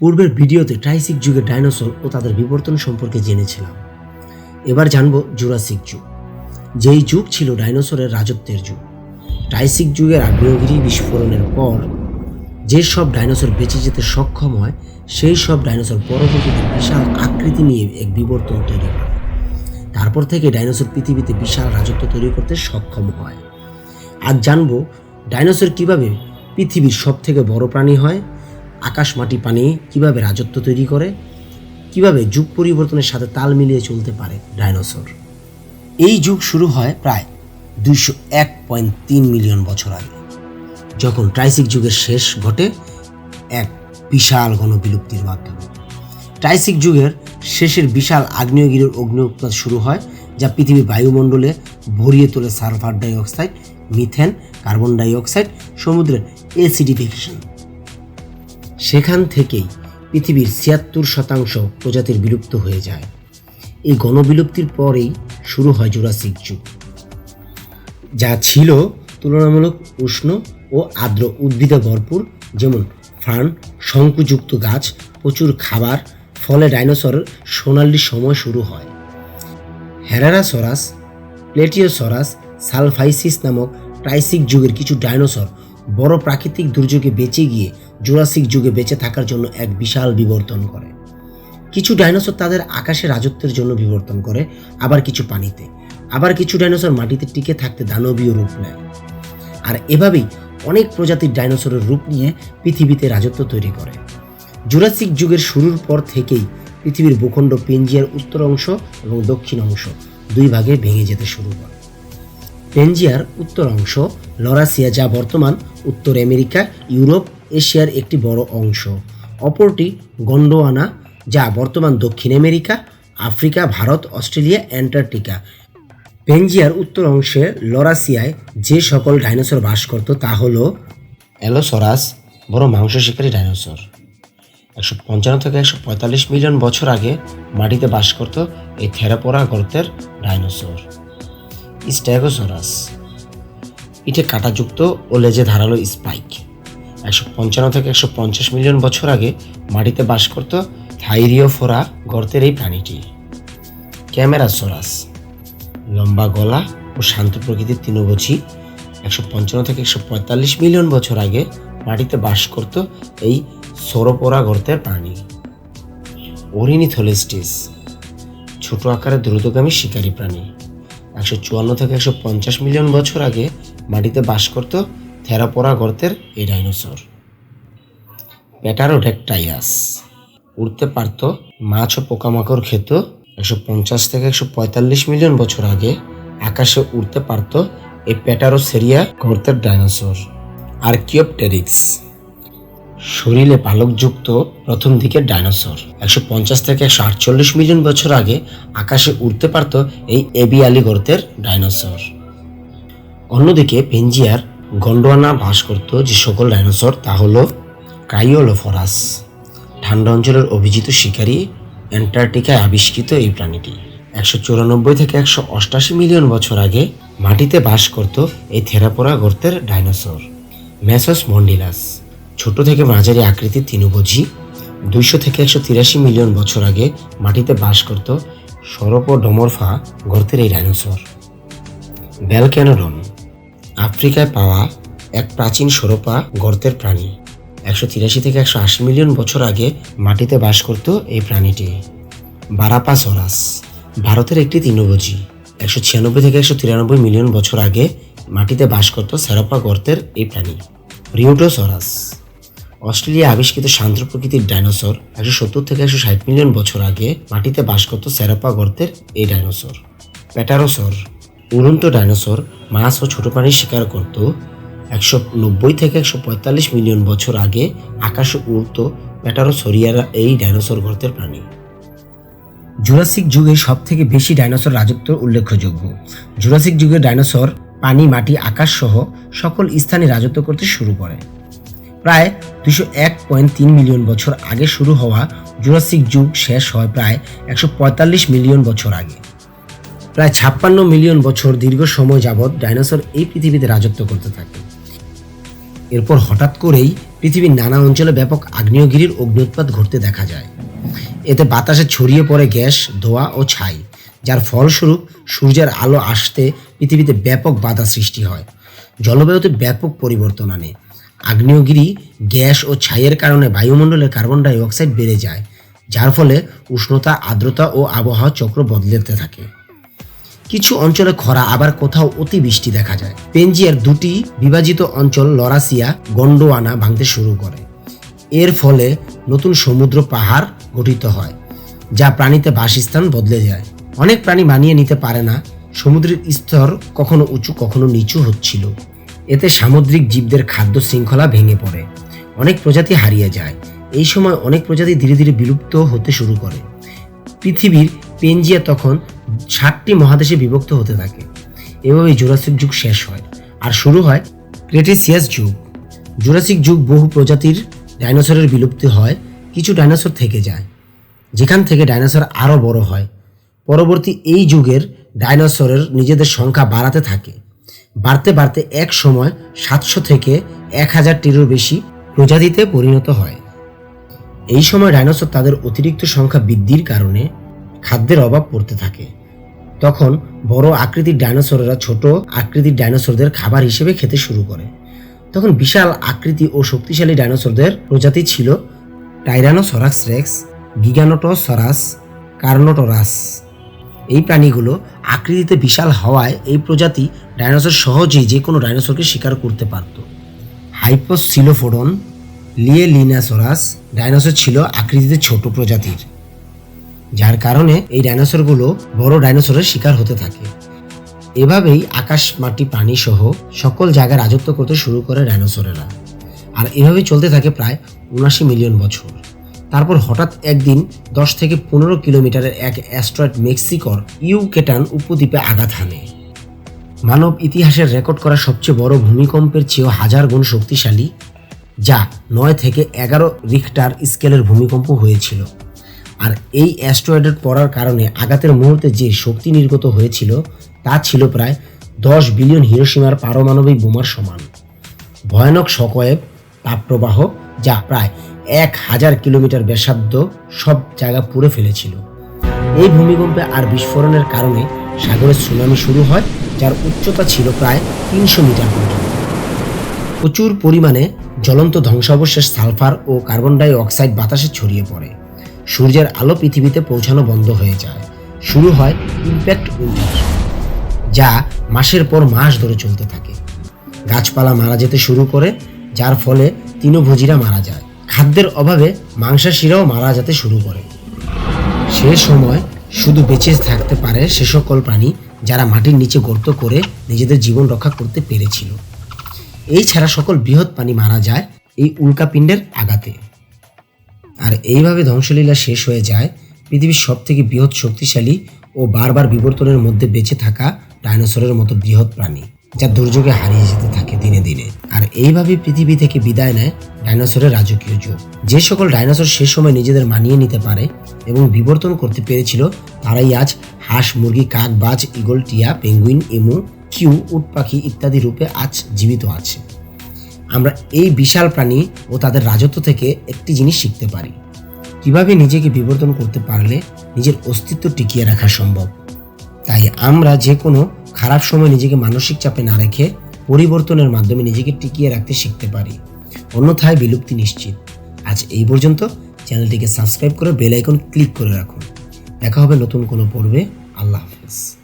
পূর্বের ভিডিওতে ট্রাইসিক যুগের ডাইনোসর ও তাদের বিবর্তন সম্পর্কে জেনেছিলাম। এবার জানব জুরাসিক যুগ। যেই যুগ ছিল ডাইনোসরের রাজত্বের যুগ। ট্রাইসিক যুগের আগ্নেয়গিরি বিস্ফোরণের পর যে সব ডাইনোসর বেঁচে যেতে সক্ষম হয়, সেই সব ডাইনোসর পরবর্তীতে বিশাল আকৃতি নিয়ে এক বিবর্তন তৈরি করে। তারপর থেকে ডাইনোসর পৃথিবীতে বিশাল রাজত্ব তৈরি করতে সক্ষম হয়। আজ জানব ডাইনোসর কীভাবে পৃথিবীর সবথেকে বড় প্রাণী হয় আকাশ, মাটি, পানি কীভাবে রাজত্ব তৈরি করে? কীভাবে যুগ পরিবর্তনের সাথে তাল মিলিয়ে চলতে পারে ডাইনোসর? এই যুগ শুরু হয় প্রায় দুইশো এক পয়েন্ট তিন মিলিয়ন বছর আগে, যখন ট্রাইসিক যুগের শেষ ঘটে এক বিশাল গণবিলুপ্তির মাধ্যমে। ট্রাইসিক যুগের শেষের বিশাল আগ্নেয়গিরির অগ্নি উৎপাত শুরু হয়, যা পৃথিবীর বায়ুমণ্ডলে ভরিয়ে তোলে sulphur dioxide, methane, carbon dioxide, সমুদ্রের এসিডিফিকেশন সেখান থেকেই পৃথিবীর ছিয়াত্তর শতাংশ প্রজাতির বিলুপ্ত হয়ে যায়। এই গণবিলুপ্তির পরেই শুরু হয় জুরাসিক যুগ, যা ছিল তুলনামূলক উষ্ণ ও আর্দ্র, উদ্ভিদে ভরপুর, যেমন ফার্ন, শঙ্কুযুক্ত গাছ, প্রচুর খাবার, ফলে ডাইনোসরের সোনালি সময় শুরু হয়। হেরারাসরাস, প্লেটিওসরাস, সালফাইসিস নামক ট্রাইসিক যুগের কিছু ডাইনোসর বড় প্রাকৃতিক দুর্যোগে বেঁচে গিয়ে জুরাসিক যুগে বেঁচে থাকার জন্য এক বিশাল বিবর্তন করে। কিছু ডাইনোসর তাদের আকাশে রাজত্বের জন্য বিবর্তন করে, আবার কিছু পানিতে। আবার কিছু ডাইনোসর মাটিতে টিকে থাকতে দানবীয় রূপ নেয়। আর এভাবেই অনেক প্রজাতির ডাইনোসরের রূপ নিয়ে পৃথিবীতে রাজত্ব তৈরি করে। জুরাসিক যুগের শুরুর পর থেকেই পৃথিবীর ভূখণ্ড পেঞ্জিয়ার উত্তর অংশ এবং দক্ষিণ অংশ দুই ভাগে ভেঙে যেতে শুরু করে। পেঞ্জিয়ার উত্তর অংশ, লরাসিয়া যা বর্তমান উত্তর আমেরিকা, ইউরোপ, এশিয়ার একটি বড় অংশ। অপরটি গন্ডোয়ানা, যা বর্তমান দক্ষিণ America, Africa, Bharat, Australia, Antarctica. পেঞ্জিয়ার উত্তর অংশে লরাসিয়ায় যে সকল ডাইনোসর বাস করত তা হল অ্যালোসরাস, বড় মাংস শিকারী ডাইনোসর। একশো পঞ্চান্ন থেকে একশো পঁয়তাল্লিশ মিলিয়ন বছর আগে মাটিতে বাস করত এই থেরাপোরা গর্তের ডাইনোসর। স্ট্যাগোসরাস পিঠে কাঁটাযুক্ত ও লেজে ধারালো স্পাইক। একশো পঞ্চান্ন থেকে একশো পঞ্চাশ মিলিয়ন বছর আগে মাটিতে বাস করত থাইরিওফোরা গর্তের এই প্রাণীটি। ক্যামেরাসোরাস। লম্বা গলা ও শান্ত প্রকৃতির তৃণভোজী একশো পঞ্চান্ন থেকে একশো পঁয়তাল্লিশ মিলিয়ন বছর আগে মাটিতে বাস করত এই সৌরপোরা গর্তের প্রাণী। ওরিনিথোলেস্টিস। ছোট আকারের দ্রুতগামী শিকারী প্রাণী। একশো চুয়ান্ন থেকে একশো পঞ্চাশ মিলিয়ন বছর আগে মাটিতে বাস করত থেরাপোরা গর্তের এই ডাইনোসর। প্যাটারোডেকটাইরাস উড়তে পারত, মাছ ও পোকামাকড় খেত, একশো পঞ্চাশ থেকে একশো পঁয়তাল্লিশ মিলিয়ন বছর আগে আকাশে উড়তে পারত এই প্যাটারোসেরিয়া গর্তের ডাইনোসর, আর্কিওপটেরিক্স। শরীরে পালকযুক্ত প্রথম দিকের ডাইনোসর। একশো পঞ্চাশ থেকে একশো আটচল্লিশ মিলিয়ন বছর আগে আকাশে উড়তে পারত এই এবিয়ালি গর্তের ডাইনোসর। অন্যদিকে পেঞ্জিয়ার গন্ডোয়ানা বাস করত যে সকল ডাইনোসর তা হল ক্রাইওলোফরাস, ঠান্ডা অঞ্চলের অভিজিত শিকারী অ্যান্টার্কটিকায় আবিষ্কৃত এই প্রাণীটি। একশো চুরানব্বই থেকে একশো অষ্টাশি মিলিয়ন বছর আগে মাটিতে বাস করত এই থেরাপোরা গর্তের ডাইনোসর, ম্যাসস মন্ডিলাস। ছোট থেকে মাঝারি আকৃতির তৃণভোজী, দুইশো থেকে একশো তিরাশি মিলিয়ন বছর আগে মাটিতে বাস করত সরপোডোমরফা গর্তের এই ডাইনোসর। ব্যালক্যানোডন, আফ্রিকায় পাওয়া এক প্রাচীন সরপা গর্তের প্রাণী। একশো তিরাশি থেকে একশো আশি মিলিয়ন বছর আগে মাটিতে বাস করত এই প্রাণীটি। বারাপাসোরাস, ভারতের একটি তৃণভোজী। একশো ছিয়ানব্বই থেকে একশো তিরানব্বই মিলিয়ন বছর আগে মাটিতে বাস করত সেরপা গর্তের এই প্রাণী। রিউটোসরাস অস্ট্রেলিয়া আবিষ্কৃত শান্ত প্রকৃতির ডাইনোসর একশো সত্তর থেকে একশো ষাট মিলিয়ন বছর আগে মাটিতে বাস করত সেরাপা গর্তের এই ডাইনোসর। প্যাটারোসর, উড়ন্ত ডাইনোসর, মাছ ও ছোট প্রাণী শিকার করত একশো নব্বই থেকে একশো পঁয়তাল্লিশ মিলিয়ন বছর আগে আকাশে উড়ত প্যাটারোসরিয়ারা এই ডাইনোসর গর্তের প্রাণী। জুরাসিক যুগে সব থেকে বেশি ডাইনোসর রাজত্ব উল্লেখযোগ্য। জুরাসিক যুগের ডাইনোসর পানি, মাটি, আকাশ সহ সকল স্থানে রাজত্ব করতে শুরু করে। প্রায় দুশো এক পয়েন্ট তিন মিলিয়ন বছর আগে শুরু হওয়া জুরাসিক যুগ শেষ হয় প্রায় একশো পঁয়তাল্লিশ মিলিয়ন বছর আগে। প্রায় ছাপ্পান্ন মিলিয়ন বছর দীর্ঘ সময় যাবৎ ডাইনোসর এই পৃথিবীতে রাজত্ব করতে থাকে। এরপর হঠাৎ করেই পৃথিবীর নানা অঞ্চলে ব্যাপক আগ্নেয়গিরির অগ্ন্যুৎপাত ঘটতে দেখা যায়। এতে বাতাসে ছড়িয়ে পড়ে গ্যাস, ধোঁয়া ও ছাই, যার ফলস্বরূপ সূর্যের আলো আসতে পৃথিবীতে ব্যাপক বাধা সৃষ্টি হয়। জলবায়ুতে ব্যাপক পরিবর্তন আনে। আগ্নেয়গিরি গ্যাস ও ছাইয়ের কারণে বায়ুমণ্ডলে কার্বন ডাই অক্সাইড বেড়ে যায়, যার ফলে উষ্ণতা, আর্দ্রতা ও আবহাওয়া চক্র বদলেতে থাকে। কিছু অঞ্চলে খরা, আবার কোথাও অতিবৃষ্টি দেখা যায়। পেনজিয়ার দুটি বিভাজিত অঞ্চল লরাসিয়া, গন্ডোয়ানা ভাঙতে শুরু করে। এর ফলে নতুন সমুদ্র পাহাড় গঠিত হয়, যা প্রাণীতে বাসস্থান বদলে যায়। অনেক প্রাণী মানিয়ে নিতে পারে না, সমুদ্রের স্তর কখনো উঁচু, কখনো নিচু হচ্ছিল। এতে সামুদ্রিক জীবদের খাদ্য শৃঙ্খলা ভেঙে পড়ে। অনেক প্রজাতি হারিয়ে যায়। এই সময় অনেক প্রজাতি ধীরে ধীরে বিলুপ্ত হতে শুরু করে। পৃথিবীর পেনজিয়া তখন ষাটটি মহাদেশে বিভক্ত হতে থাকে। এভাবেই জুরাসিক যুগ শেষ হয়। আর শুরু হয় ক্রেটেসিয়াস যুগ। জুরাসিক যুগ বহু প্রজাতির ডাইনোসরের বিলুপ্তি হয়, কিছু ডাইনোসর থেকে যায়। যেখান থেকে ডাইনোসর আরও বড় হয়। পরবর্তী এই যুগের ডাইনোসরের নিজেদের সংখ্যা বাড়াতে থাকে। বাড়তে বাড়তে এক সময় সাতশো থেকে এক হাজারটিরও বেশি প্রজাতিতে পরিণত হয়। এই সময় ডাইনোসর তাদের অতিরিক্ত সংখ্যা বৃদ্ধির কারণে খাদ্যের অভাব পড়তে থাকে। তখন বড় আকৃতির ডাইনোসরেরা ছোট আকৃতির ডাইনোসরদের খাবার হিসেবে খেতে শুরু করে। তখন বিশাল আকৃতি ও শক্তিশালী ডাইনোসরদের প্রজাতি ছিল টাইরানোসরাক্স রেক্স, গিগানোটোসরাস, কার্নোটোরাস। এই প্রাণীগুলো আকৃতিতে বিশাল হওয়ায় এই প্রজাতি ডাইনোসর সহজেই যে কোনো ডাইনোসরকে শিকার করতে পারত। হাইপোসিলোফোডন, লিয়েলিনাসোরাস ডাইনোসর ছিল আকৃতিতে ছোট প্রজাতির, যার কারণে এই ডাইনোসরগুলো বড় ডাইনোসরের শিকার হতে থাকে। এভাবেই আকাশ, মাটি, প্রাণী সহ সকল জায়গায় রাজত্ব করতে শুরু করে ডাইনোসরেরা। আর এভাবেই চলতে থাকে প্রায় উনাশি মিলিয়ন বছর। তারপর হঠাৎ একদিন দশ থেকে পনেরো কিলোমিটারের এক অ্যাস্ট্রয়েড মেক্সিকোর ইউকেটান উপদ্বীপে আঘাত হানে। মানব ইতিহাসের রেকর্ড করা সবচেয়ে বড় ভূমিকম্পের চেয়েও হাজার গুণ শক্তিশালী, যা নয় থেকে এগারো রিক্টার স্কেলের ভূমিকম্প হয়েছিল। আর এই অ্যাস্ট্রয়েডের পড়ার কারণে আঘাতের মুহূর্তে যে শক্তি নির্গত হয়েছিল, তা ছিল প্রায় দশ বিলিয়ন হিরোসীমার পারমাণবিক বোমার সমান। ভয়ানক শকয়েব তাপপ্রবাহ, যা প্রায় এক হাজার কিলোমিটার ব্যাসার্ধ সব জায়গা পুড়ে ফেলেছিল। এই ভূমিকম্পে আর বিস্ফোরণের কারণে সাগরের সুনামি শুরু হয়, যার উচ্চতা ছিল প্রায় তিনশো মিটার পর্যন্ত। প্রচুর পরিমাণে জ্বলন্ত ধ্বংসাবশেষ সালফার ও কার্বন ডাই অক্সাইড বাতাসে ছড়িয়ে পড়ে। সূর্যের আলো পৃথিবীতে পৌঁছানো বন্ধ হয়ে যায়। শুরু হয় ইম্প্যাক্ট উইন্টার যা মাসের পর মাস ধরে চলতে থাকে। গাছপালা মারা যেতে শুরু করে, যার ফলে তৃণভোজীরা মারা যায়। খাদ্যের অভাবে মাংসাশীরাও মারা যেতে শুরু করে। সে সময় শুধু বেঁচে থাকতে পারে সে সকল প্রাণী যারা মাটির নিচে গর্ত করে নিজেদের জীবন রক্ষা করতে পেরেছিল। এই ছাড়া সকল বৃহৎ প্রাণী মারা যায় এই উল্কাপিণ্ডের আঘাতে। আর এইভাবে ধ্বংসলীলা শেষ হয়ে যায় পৃথিবীর সব থেকে বৃহৎ শক্তিশালী ও বারবার বিবর্তনের মধ্যে বেঁচে থাকা ডাইনোসরের মতো বৃহৎ প্রাণী। যা দুর্যোগে হারিয়ে যেতে থাকে দিনে দিনে। আর এইভাবে পৃথিবী থেকে বিদায় নেয় ডাইনোসরের রাজকীয় যুগ। যে সকল ডাইনোসর সে সময় নিজেদের মানিয়ে নিতে পারে এবং বিবর্তন করতে পেরেছিল, তারাই আজ হাঁস, মুরগি, কাক, বাজ ইগল টিয়া, পেঙ্গুইন, এমু, কিউ, উট পাখি ইত্যাদি রূপে আজ জীবিত আছে। আমরা এই বিশাল প্রাণী ও তাদের রাজত্ব থেকে একটি জিনিস শিখতে পারি। কীভাবে নিজেকে বিবর্তন করতে পারলে নিজের অস্তিত্ব টিকিয়ে রাখা সম্ভব? তাই আমরা যে কোনো খারাপ সময় নিজেকে মানসিক চাপে না রেখে পরিবর্তনের মাধ্যমে নিজেকে টিকিয়ে রাখতে শিখতে পারি। অন্যথায় বিলুপ্তি নিশ্চিত। আজ এই পর্যন্ত। চ্যানেলটিকে সাবস্ক্রাইব করে বেল আইকন ক্লিক করে রাখুন। দেখা হবে নতুন কোনো পর্বে। আল্লাহ হাফেজ।